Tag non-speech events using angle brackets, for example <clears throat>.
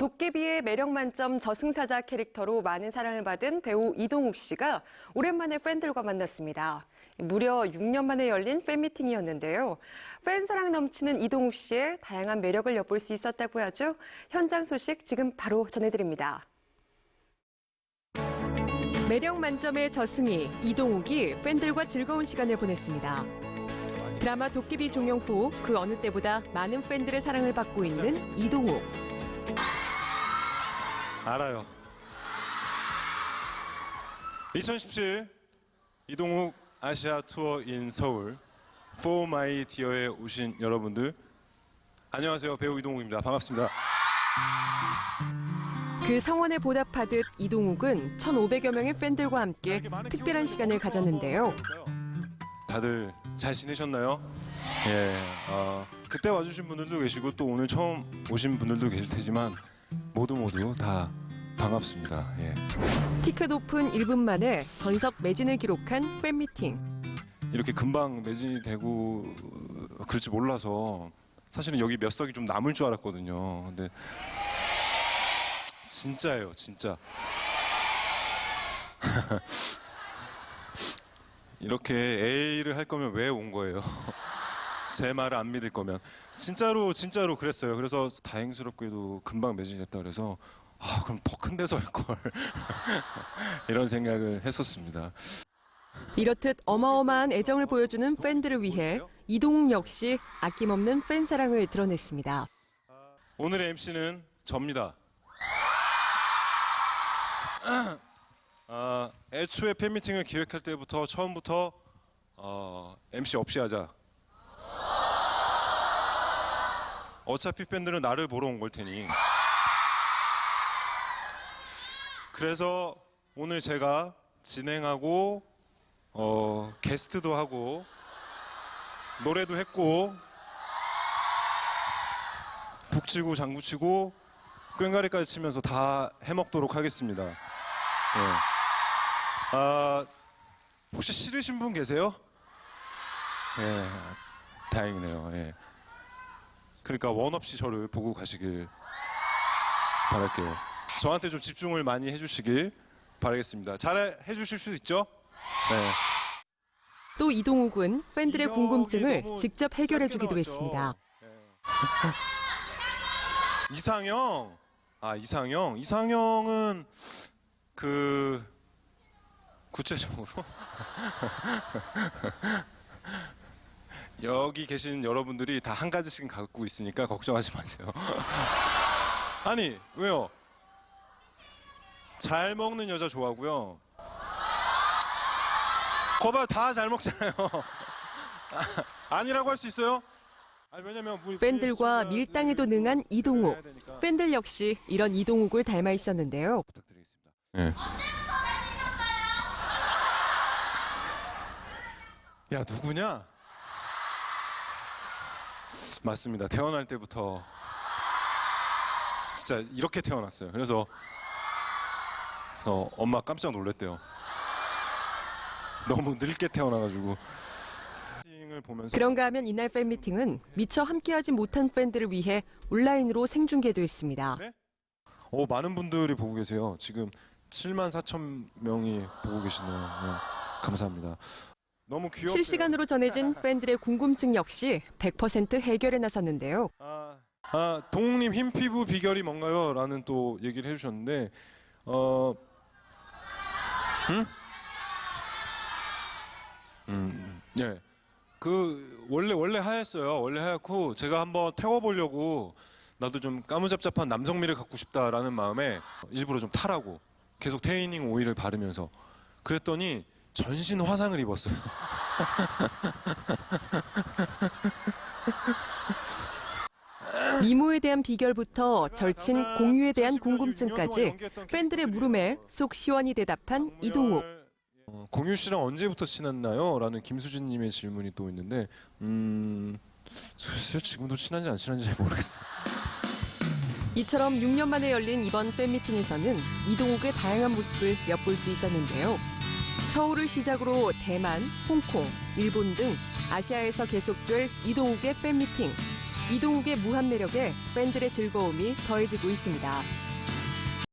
도깨비의 매력 만점 저승사자 캐릭터로 많은 사랑을 받은 배우 이동욱 씨가 오랜만에 팬들과 만났습니다. 무려 6년 만에 열린 팬미팅이었는데요. 팬 사랑 넘치는 이동욱 씨의 다양한 매력을 엿볼 수 있었다고 하죠. 현장 소식 지금 바로 전해드립니다. 매력 만점의 저승이 이동욱이 팬들과 즐거운 시간을 보냈습니다. 드라마 도깨비 종영 후 그 어느 때보다 많은 팬들의 사랑을 받고 있는 이동욱. 알아요. 2017 이동욱 아시아 투어 인 서울 For My Dear에 오신 여러분들 안녕하세요 배우 이동욱입니다 반갑습니다. 그 성원에 보답하듯 이동욱은 1,500여 명의 팬들과 함께 특별한 시간을 가졌는데요. 다들 잘 지내셨나요? 예, 어, 그때 와주신 분들도 계시고 또 오늘 처음 오신 분들도 계실 테지만 모두 모두 다 반갑습니다. 예. 티켓 오픈 1분 만에 전석 매진을 기록한 팬미팅. 이렇게 금방 매진이 되고 어, 그럴지 몰라서 사실은 여기 몇 석이 좀 남을 줄 알았거든요. 근데 진짜예요, 진짜. <laughs> 이렇게 A를 할 거면 왜 온 거예요? <laughs> 제 말을 안 믿을 거면 진짜로 진짜로 그랬어요. 그래서 다행스럽게도 금방 매진했다 그래서 아 그럼 더 큰 데서 할 걸 <laughs> 이런 생각을 했었습니다. 이렇듯 어마어마한 애정을 보여주는 팬들을 위해 이동욱 역시 아낌없는 팬 사랑을 드러냈습니다. 오늘의 MC는 접니다. <clears throat> 아, 애초에 팬미팅을 기획할 때부터 처음부터 어, MC 없이 하자. 어차피 팬들은 나를 보러 온 걸 테니. 그래서 오늘 제가 진행하고 어, 게스트도 하고 노래도 했고 북치고 장구치고 꽹가리까지 치면서 다 해먹도록 하겠습니다. 예. 아, 혹시 싫으신 분 계세요? 예, 다행이네요. 예. 그러니까 원 없이 저를 보고 가시길 바랄게요. 저한테 좀 집중을 많이 해주시길 바라겠습니다. 잘 해주실 수 있죠? 네. 또 이동욱 은 팬들의 이형이 궁금증을 직접 해결해 짧게 주기도 나왔죠. 했습니다. 네. 이상형. 아, 이상형. 이상형은 그 구체적으로 <laughs> 여기 계신 여러분들이 다 한 가지씩 갖고 있으니까 걱정하지 마세요. <laughs> 아니, 왜요? 잘 먹는 여자 좋아하고요. 거봐 다 잘 먹잖아요. <laughs> 아니라고 할 수 있어요? 아니, 왜냐면 우리 팬들과 밀당에도 능한 이동욱. 팬들 역시 이런 이동욱을 닮아 있었는데요. 부탁드리겠습니다. 네. 야 누구냐? 맞습니다. 태어날 때부터 진짜 이렇게 태어났어요. 그래서 그래서 엄마 깜짝 놀랐대요. 너무 늙게 태어나가지고. 그런가 하면 이날 팬미팅은 미처 함께하지 못한 팬들을 위해 온라인으로 생중계됐습니다. 네? 오, 많은 분들이 보고 계세요. 지금 7만 4천 명이 보고 계시네요. 네, 감사합니다. 실시간으로 전해진 팬들의 궁금증 역시 100% 해결에 나섰는데요. 아, 아 동욱님 흰 피부 비결이 뭔가요? 라는 또 얘기를 해주셨는데 어, 응? 음, 네. 그 원래 원래 하였어요. 원래 하얗고 제가 한번 태워보려고 나도 좀 까무잡잡한 남성미를 갖고 싶다라는 마음에 일부러 좀 타라고 계속 테이닝 오일을 바르면서 그랬더니 전신 화상을 입었어요. <laughs> 미모에 대한 비결부터 절친 공유에 대한 궁금증까지 팬들의 물음에 속 시원히 대답한 이동욱. 어, 공유 씨랑 언제부터 친했나요? 라는 김수진 님의 질문이 또 있는데, 음, 글쎄요, 지금도 친한지 안 친한지 잘 모르겠어요. 이처럼 6년 만에 열린 이번 팬미팅에서는 이동욱의 다양한 모습을 엿볼 수 있었는데요. 서울을 시작으로 대만, 홍콩, 일본 등 아시아에서 계속될 이동욱의 팬미팅. 이동욱의 무한 매력에 팬들의 즐거움이 더해지고 있습니다.